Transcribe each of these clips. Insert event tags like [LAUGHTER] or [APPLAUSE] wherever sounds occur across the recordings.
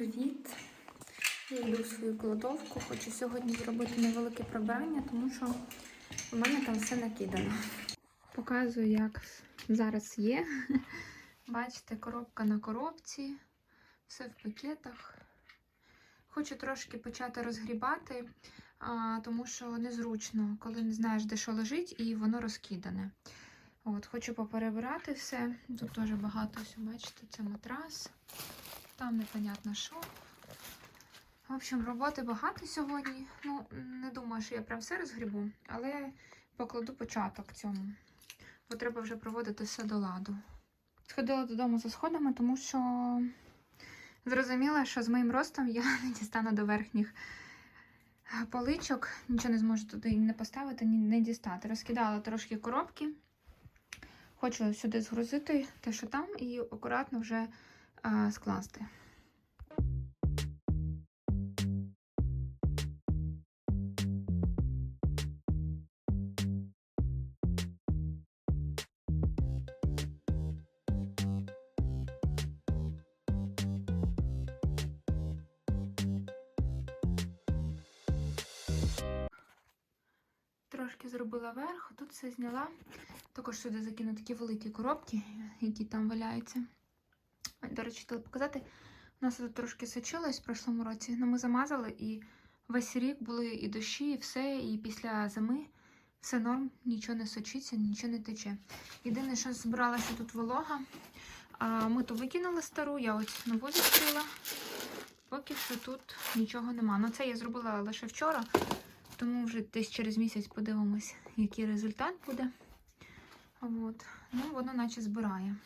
привіт! Я йду свою кладовку. Хочу сьогодні зробити невелике прибирання, тому що у мене там все накидано. Показую, як зараз є. Бачите, коробка на коробці, все в пакетах. Хочу трошки почати розгрібати, а, тому що незручно, коли не знаєш, де що лежить, і воно розкидане. От, Хочу поперебирати все. Тут теж багато все, бачите, це матрас. Там непонятно що. В общем, роботи багато сьогодні. Ну, не думаю, що я прям все розгрібу, але покладу початок цьому. Бо треба вже проводити все до ладу. Сходила додому за сходами, тому що зрозуміла, що з моїм ростом я [LAUGHS] не дістану до верхніх поличок. Нічого не зможу туди не поставити, ні не дістати. Розкидала трошки коробки. Хочу сюди згрузити те, що там, і акуратно вже скласти. Трошки зробила верх, тут все зняла. Також сюди закину такі великі коробки, які там валяються. До речі, хотіла показати. У нас тут трошки сочилось в прошлому році, але ми замазали і весь рік були і дощі, і все, і після зими все норм, нічого не сочиться, нічого не тече. Єдине, що збиралася тут волога, а ми то викинули стару, я ось нову відкрила. Поки що тут нічого нема. Ну це я зробила лише вчора, тому вже десь через місяць подивимось, який результат буде. От. Ну, воно наче збирає.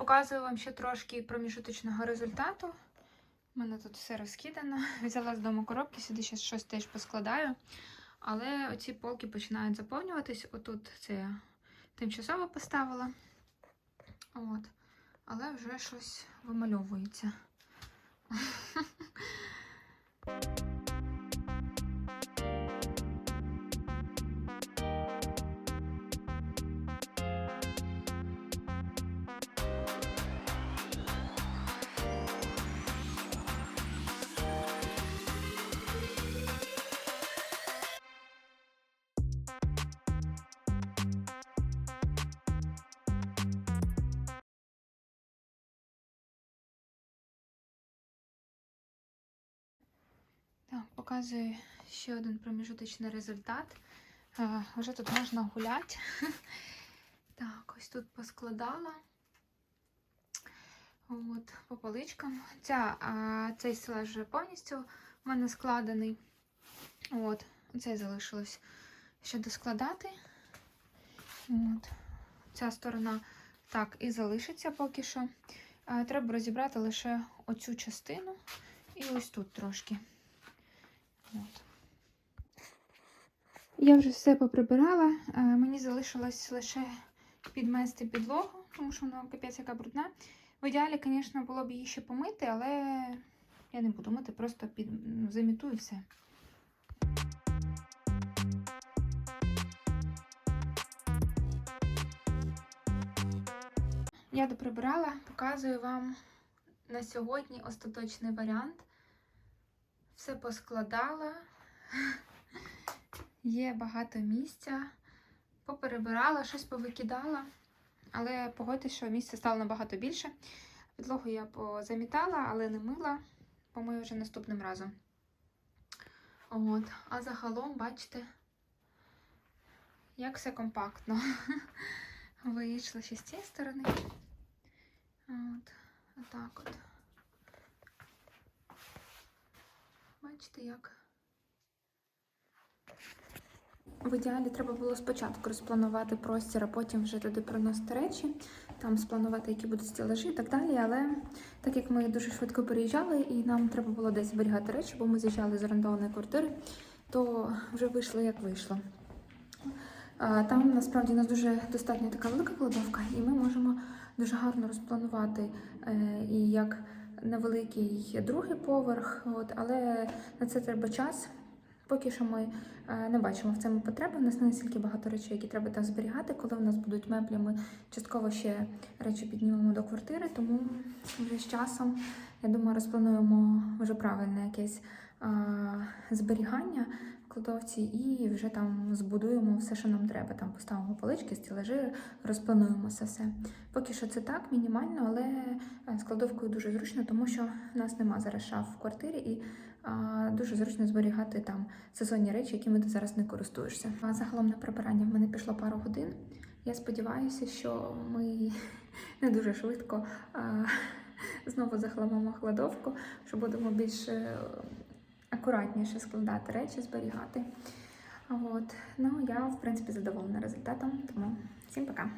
Показую вам ще трошки проміжуточного результату. У мене тут все розкидано. [LAUGHS] Взяла з дому коробки, сюди ще щось теж поскладаю. Але оці полки починають заповнюватись. Отут це я тимчасово поставила. От. Але вже щось вимальовується. [LAUGHS] показую ще один проміжуточний результат. Е, вже тут можна гуляти. [LAUGHS] Так, ось тут поскладала. От, по поличкам. Ця, цей стелаж вже повністю в мене складений. От, цей залишилось ще доскладати. От. Ця сторона так і залишиться поки що. Е, треба розібрати лише оцю частину і ось тут трошки. От. Я вже все поприбирала. Е, Мені залишилось лише підмести підлогу, тому що вона капець яка брудна. В ідеалі, звісно, було б її ще помити, але я не буду мити, просто під... ну, замітую все. Я доприбирала, показую вам на сьогодні остаточний варіант. Все поскладала, [LAUGHS] є багато місця, поперебирала, щось повикидала, але погодьтесь, що місця стало набагато більше. Підлогу я позамітала, але не мила, помию вже наступним разом. От. А загалом, бачите, як все компактно. [LAUGHS] Вийшло ще з цієї сторони. От, отак от. Бачите, як? В ідеалі треба було спочатку розпланувати простір, а потім вже туди приносити речі, там спланувати, які будуть стелажі і так далі. Але так як ми дуже швидко переїжджали і нам треба було десь зберігати речі, бо ми заїжджали з орендованої квартири, то вже вийшло як вийшло. Там насправді у нас дуже достатньо така велика кладовка, і ми можемо дуже гарно розпланувати е, і як невеликий другий поверх, от, але на це треба час. Поки що ми е, не бачимо в цьому потреби. У нас не настільки багато речей, які треба там зберігати. Коли в нас будуть меблі, ми частково ще речі піднімемо до квартири, тому вже з часом, я думаю, розплануємо вже правильне якесь а, зберігання в кладовці і вже там збудуємо все, що нам треба. Там поставимо полички, стілажі, розплануємо це все. Поки що це так, мінімально, але е, з кладовкою дуже зручно, тому що в нас нема зараз шаф в квартирі і а, дуже зручно зберігати там сезонні речі, якими ти зараз не користуєшся. А загалом на прибирання в мене пішло пару годин. Я сподіваюся, що ми [LAUGHS] не дуже швидко а, [LAUGHS] знову захламимо кладовку, що будемо більш е, акуратніше складати речі, зберігати. От. Ну, я, в принципі, задоволена результатом, тому всім пока.